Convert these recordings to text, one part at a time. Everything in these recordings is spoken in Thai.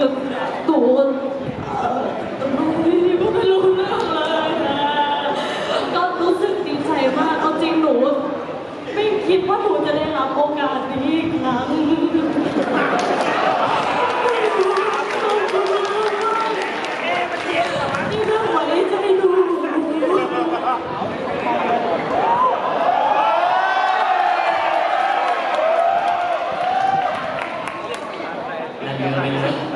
กับตัวตัวนี่ไม่รู้เรื่องเลยก็รู้สึกดีใจมาเอาจริงหนู ไม่คิดว่าหนูจะได้รับโอกาสอีกครั้งนั่นเยอะไปนะ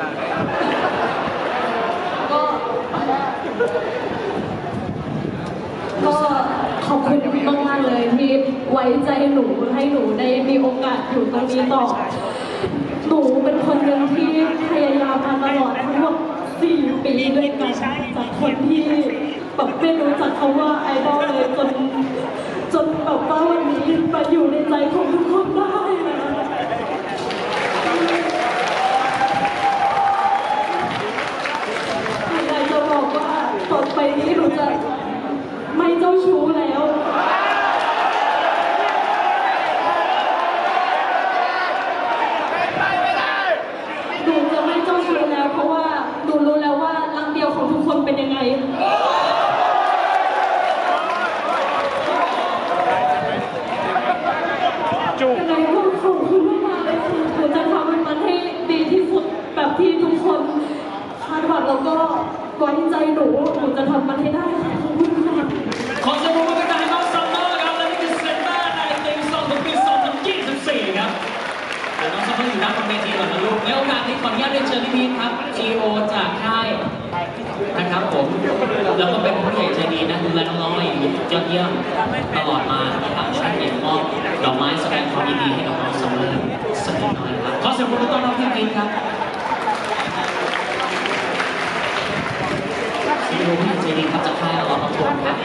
ก็ขอบคุณมากมากเลยที่ไว้ใจหนูให้หนูได้มีโอกาสอยู่ตรงนี้ต่อ หนูเป็นคนหนึ่งที่พยายามมาตลอดทั้งหมดสี่ปีด้วยกันจากคนที่แบบไม่รู้จักเขาว่าไอดอลเลยจนจนแบบว่าวันนี้มาอยู่ในใจของหนู เป็นยังไงจุกยังไงก็ขอบคุณมากๆเลยค่ะหนูจะทำมันให้ดีที่สุดแบบที่ทุกคนคาดหวังแล้วก็ไว้ใจหนูหนูจะทำมันให้ได้ค่ะขอบคุณค่ะขอเสียงปรบมือดังๆน้องซัมเมอร์ครับและนี่คือเซนต้าในเต็งสองของปี2024ครับแต่น้องซัมเมอร์อยู่ด้านบนเวทีก่อนนะลูกในโอกาสนี้ขออนุญาตเรียนเชิญพี่พีทครับ GO จากค่าย นะครับผม แล้วก็เป็นผู้ใหญ่ใจดีนะดูแลน้องๆอย่างยอดเยี่ยมตลอดมานะครับท่านเองมอบดอกไม้แสดงความยินดีให้กับน้องสมอร์สักนิดหน่อยครับขอเสียงปรบมือต้อนรับพี่กินครับซีโร่ผู้ใหญ่ใจดีครับจากค่ายออโต้ครับ